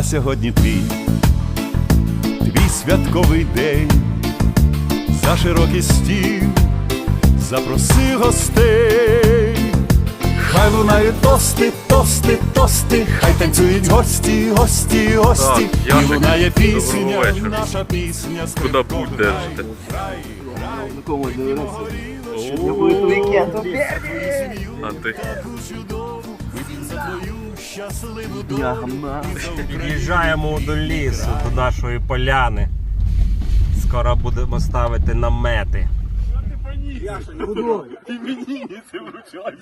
а сьогодні твій, твій святковий день, за широкий стіл запроси гостей. Хай лунають тости, тости, тости, хай танцюють гості, гості, гості. Так, І лунає пісня, наша пісня. Куда путь держите? А ти? щасливу долю. Під'їжджаємо до лісу, до нашої поляни. Скоро будемо ставити намети. Я ти мені це вручай.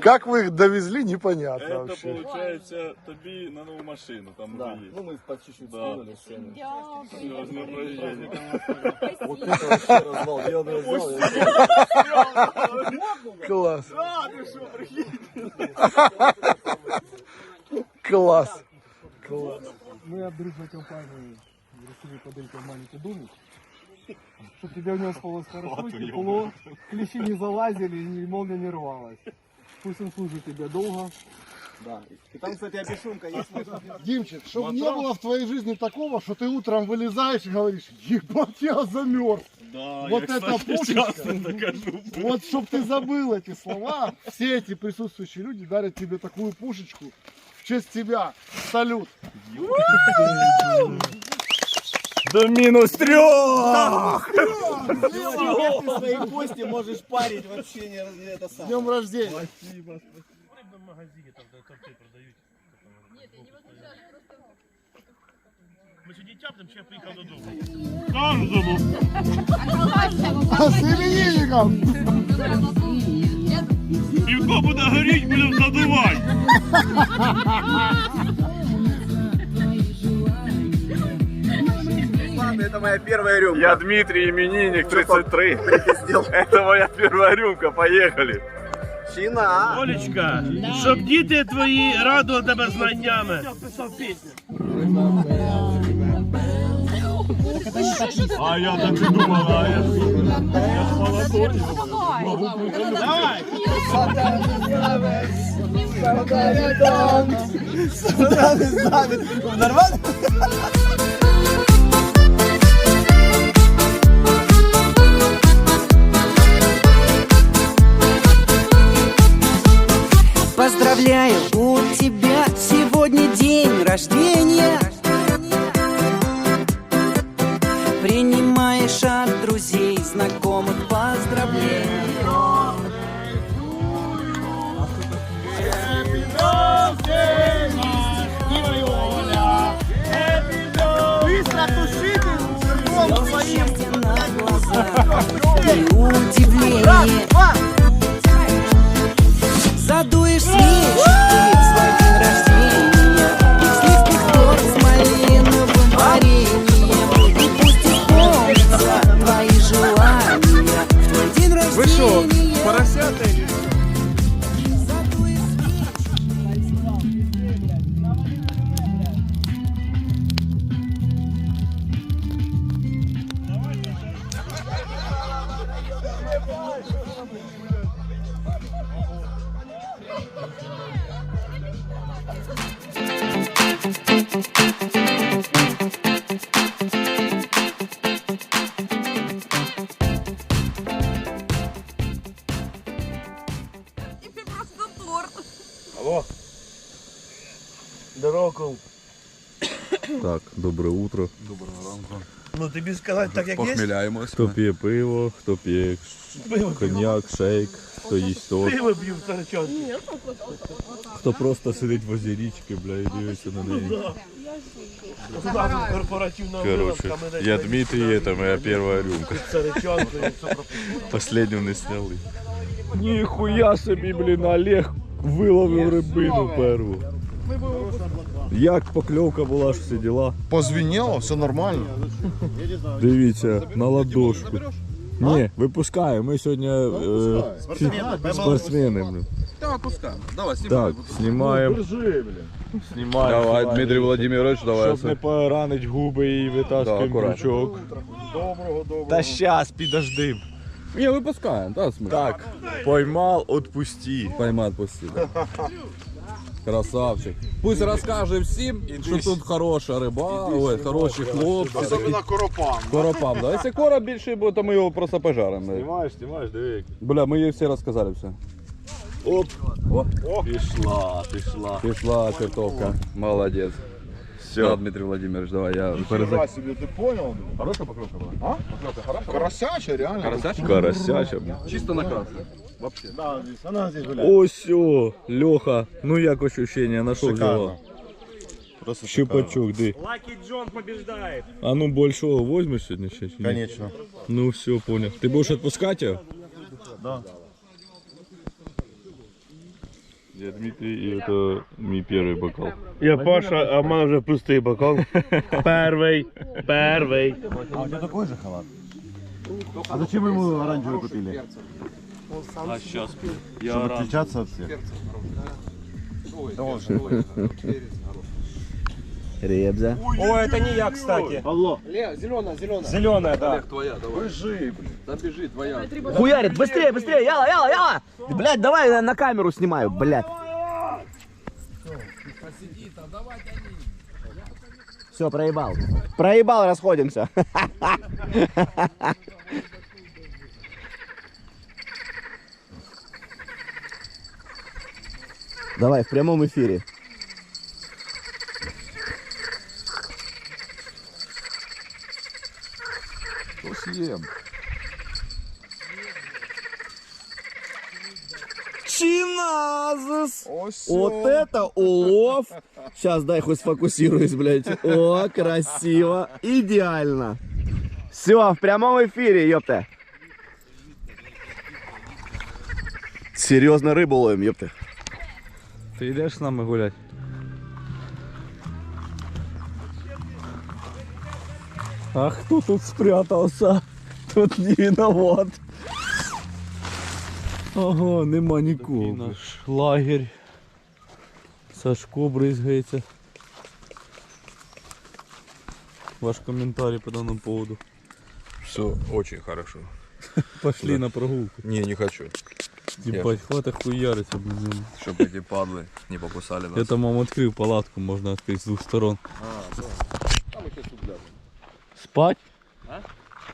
Как вы их довезли, непонятно Это вообще. получается тобі на нову машину там да. Ну, мы по чуть-чуть Да. скинули сцену. Серйозне проїждження. Вот это вообще развал. Я развал. Класс. Класс. Класс. Мы от дружной компании решили подарить вам маленький домик. Чтобы тебе в нем спалось хорошо, тепло, клещи не залазили и молния не рвалась. Пусть он служит тебе долго. Да. И там, кстати, опишунка есть. Димчик, чтобы не было в твоей жизни такого, что ты утром вылезаешь и говоришь, ебать, я замерз. Да, Вот я, это пушечка. Вот, чтобы ты забыл эти слова, все эти присутствующие люди дарят тебе такую пушечку в честь тебя. Салют. До мінус трьох! Ты свои кости можешь парить вообще не, не это С самое. днем рождения. А с именинником! Півко буде горіть, будемо задувати. моя первая рюмка. Я Дмитрий, именинник 33. Это моя первая рюмка, поехали. Чина. Олечка, щоб діти твої радували тебе знаннями. А я так і думала, а я я ж молодой. Давай! Нормально? Поздравляю, у тебя сегодня день рождения. Принимаешь от друзей, знакомых поздравления. И удивление. Задуешь Parece ser atende. Né? Так, добре утро. Ну тобі сказати так, як є? Похміляємось. Хто п'є пиво, хто п'є коньяк, шейк, хто їсть торт, Пиво п'ю в старичок. хто просто сидить возле річки, бля, і дивиться на неї. Корпоративна Короче, я Дмитрий, это моя первая рюмка. Последню не сняли. Ніхуя собі, блін, Олег виловив рибину перву. Як покльовка була, що всі діла? Позвенело, все нормально. Дивіться, на ладошку. Ні, випускаємо. Ми сьогодні е, спортсмени. блін. Так, знімаємо. Знімаємо. Давай. Дмитрий Владимирович, давай. Щоб не поранить губи і Да, витаскуємо акуратно. крючок. Та щас, підожди. Не, выпускаем, да, смысл? Так, поймал, отпусти. Поймай, отпусти. да. Красавчик. Пусть розкаже всім, що тут хороша риба, ой, хороші хлопці. такі. Особенно коропам. Коропам, да. Якщо короб більший буде, то ми його просто пожаримо. Знімаєш, знімаєш, диви. Бля, ми їй всі розказали все. Оп. О, Пішла, пішла. пішла чертовка. Молодець. Все. Да, Дмитрий Владимирович, давай я Нифига перезак... себе, ты понял? Хорошая поклевка была? А? Карасяча, реально. Карасяча? Карасяча, бля. Чисто на краску. Да, здесь, она здесь гуляет. Ось о, Льоха, ну як ощущення, на що Шикарно. взяла? Просто Щупачок, ди. Лаки Джон побеждает. А ну большого возьмешь сегодня ще? чи ні? Конечно. Ну все, понял. Ты будешь отпускать его? Да. Я Дмитрий, и это мой первый бокал. Я Паша, а в мене вже пустий бокал. Перший, перший. А у тебя такой же халат? А зачем вы ему оранжевый купили? А сейчас Чтобы отличаться от всех. Ребзя. О, это не я, кстати. Зеленая, зеленая. Зеленая, да. Хуярит, быстрее, быстрее, яла, яла, яла! Блять, давай я на камеру снимаю, блять. Все, проебал. Проебал, расходимся. Давай, в прямом эфире. Что съем? Чиназус! Вот это улов! Сейчас дай хоть сфокусируюсь, блядь. О, красиво. Идеально. Все, в прямом эфире, ёпта. Серьезно рыбу ловим, ёпта. Ты идешь с нами гулять? А кто тут спрятался? Тут не виноват. Ага, нема нікого. Лагерь. Сашко бризгається. Ваш комментарий по данному поводу. Все очень хорошо. Пошли на прогулку. Не, не хочу. Ебать, хватит хуяриться, блин. Чтобы эти падлы не покусали нас. Это мам открыл палатку, можно открыть с двух сторон. Спать?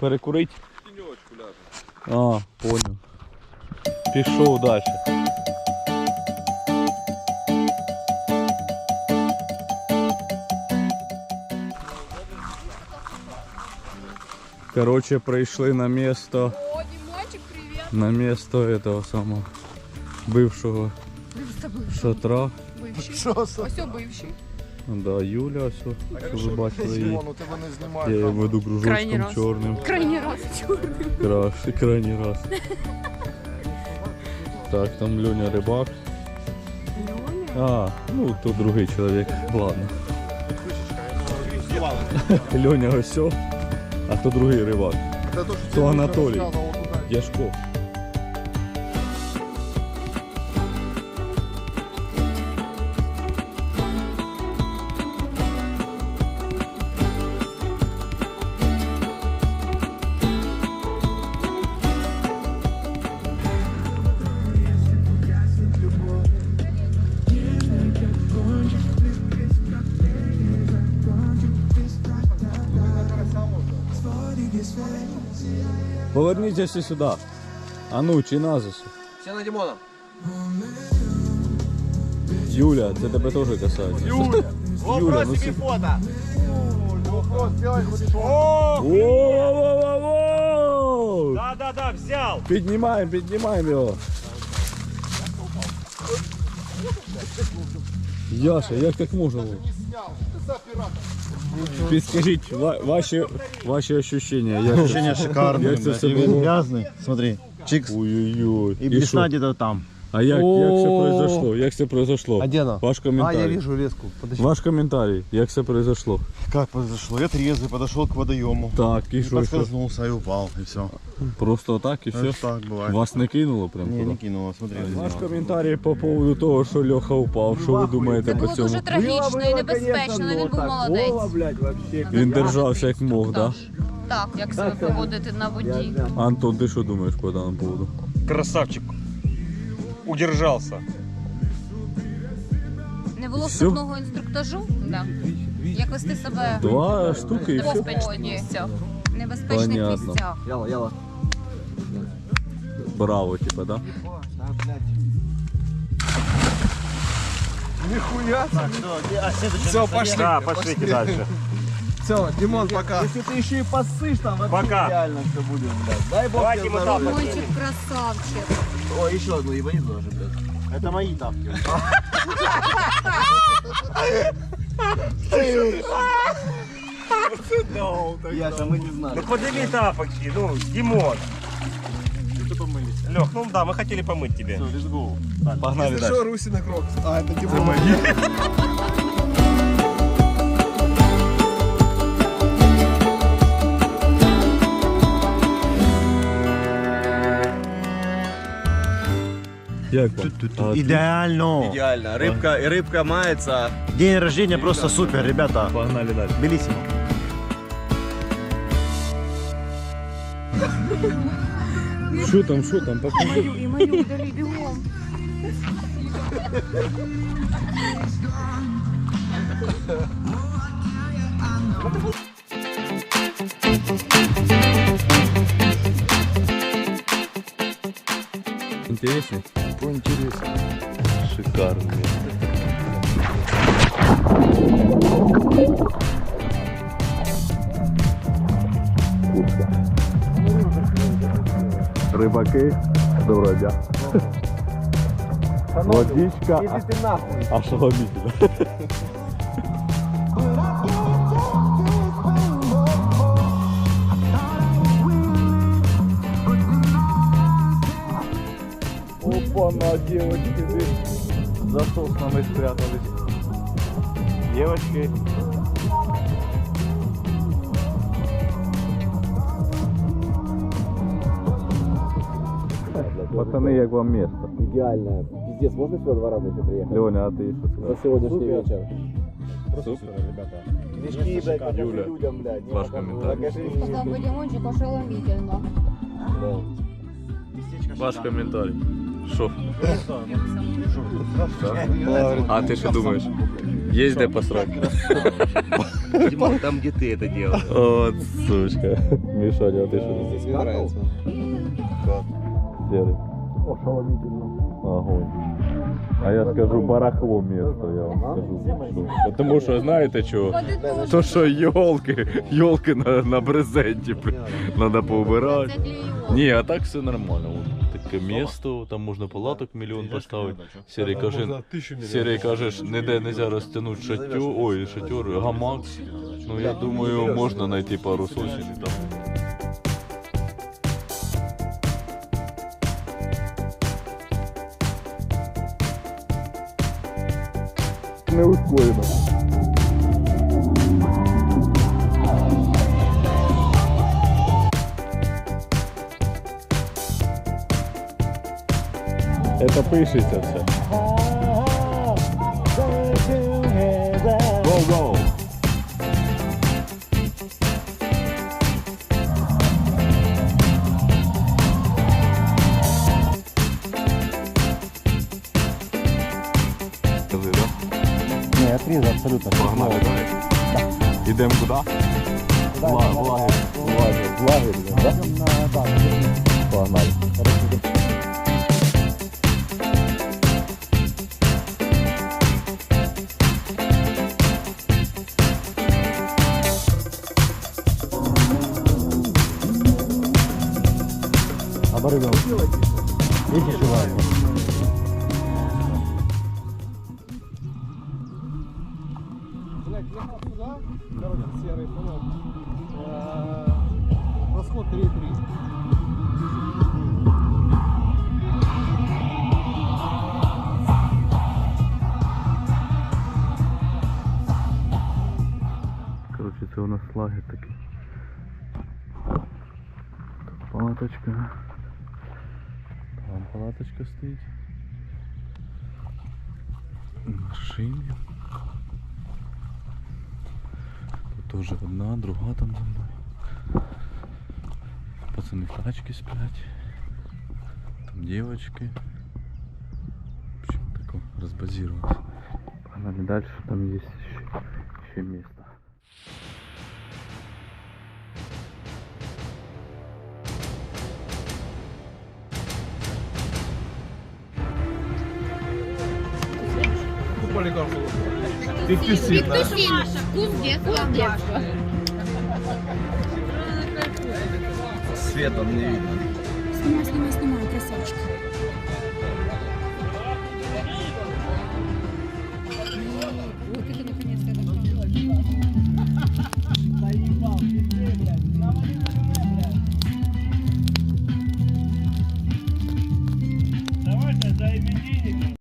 Перекурить? А, понял. Пішов далі. Короче, прийшли на место, О, Димочек, привет. на место этого самого бывшего шатра. Бывший. Що це? Ось о, бывший. Да, Юля, все, що ви бачили її. Вон, у тебе не Я знімає. її камеру. веду Крайній кружочком раз. чорним. Крайний раз черный. Краш, крайній раз. Так, там Льоня рибак. А, ну то другий чоловік. Ладно. Льоня ось, о, а то другий рибак. Це то, що Анатолій. розказував туди. Яшко. Поверніться сюди. А ну, чи назису. Все на Димона. Юля, це тебе теж касається. Юля, Юля ну си- фото. Воу-воу-воу-воу! Да-да-да, взял. Піднімаємо, піднімаємо його. Яша, як так можна було? Підскажіть ва- ваші, ваші ощущення. Як Ощущение шикарное. Як це блядь. И було? грязный. Смотри. Чикс. Ой-ой-ой. И блесна где-то там. А як, як це О. произошло? Як це произошло? А где она? Ваш А, коментарій. я вижу леску. Подожди. Ваш коментарій, як це произошло? Как произошло? Я трезвый подошел к водоему. Так, і И що, що? подскользнулся и упал. И все. Просто так і все? Так бывает. Вас не кинуло прям Не, туди? не кинуло, смотри. Ваш коментарій по поводу того, що Льоха упав. Що ви думаєте Це по було цьому? дуже трагічно і небезпечно, але він був молодець. Він держався як мог, так? так, як себе поводити на воді. Антон, ти що думаєш по даному поводу? Красавчик. Удержался. Не було Всё? вступного інструктажу? Да. Як вести себе Два штуки і в все. небезпечних місцях. В небезпечних Понятно. місцях. Яла, яла. Браво, типа, да? Все, пошли. Да, пошлите дальше. Все, Димон, пока. Если ты еще и посышь, там вообще Пока. реально все будет, блядь. Дай бог Давайте тебе мы здоровья. Мальчик красавчик. О, еще одну ебани тоже, блядь. Это мои тапки. Яша, мы не знали. Ну подними тапочки, ну, Димон. Лех, ну да, мы хотели помыть тебе. Погнали Если дальше. что, Русина Крокс. А, это Димон. Як вам? А, ти- Идеально. Идеально. Рыбка, и рыбка мается. День рождения просто супер, ребята. Погнали далі. Белиссимо. Що там, що там? Покажи. І мою далі бігом. Интересно? Интересно. Шикарно. Рибаки, доброго дня. Водичка. Иди ты нахуй. Ошеломительно. Девочки здесь за соснами спрятались. Девочки. Пацаны, як вам место? Идеально. Пиздец, можно сюда два раза еще приехать? Леня, а ты что сказал? За сегодняшний вечер. Супер, ребята. Мешки, блядь, покажи Юля, людям, блядь. Ваш комментарий. покажи. Сказав би Дімончик ошеломительно. Ваш комментарий. Шо? А ты что думаешь? Есть где посрать? Димон, там где ты это делал? Вот, сучка. Мишаня, а ты что думаешь? Мне нравится. Серый. Огонь. А я скажу барахло место, я вам скажу. Потому що знаєте чого? Ходи теж. То що йолки, йолки на, на брезенті треба поубирати. Це клею. Ні, а так все нормально. Таке місто, там можна палаток мільйон поставити. Серій каже, Серій кажеш, ніде не можна розтягнути шатер, ой, шатер, гамак. Ну я думаю, можна знайти пару сосен і там. Не ускорено. Это пишеться все. Go, go. Не, отрезал абсолютно. Погнали далі. Ідемо куди? Вла- Влаги. Влаги. Влаги, блін, да? Погнали. Блядь, ехал сюда, короче, серый фонарь. Э, Расход 3,3. Коротше, це у нас лагерь такий. Палаточка. Палаточка стоїть. Машини. Тут теж одна, друга там за мною. пацаны в тачке сплять. Там девочки. В общем, такое разбазировалось. Погнали дальше, там есть еще, еще место. Петусин. Вкус детства. Света не видно. Снимай, снимай, снимай, красавчик.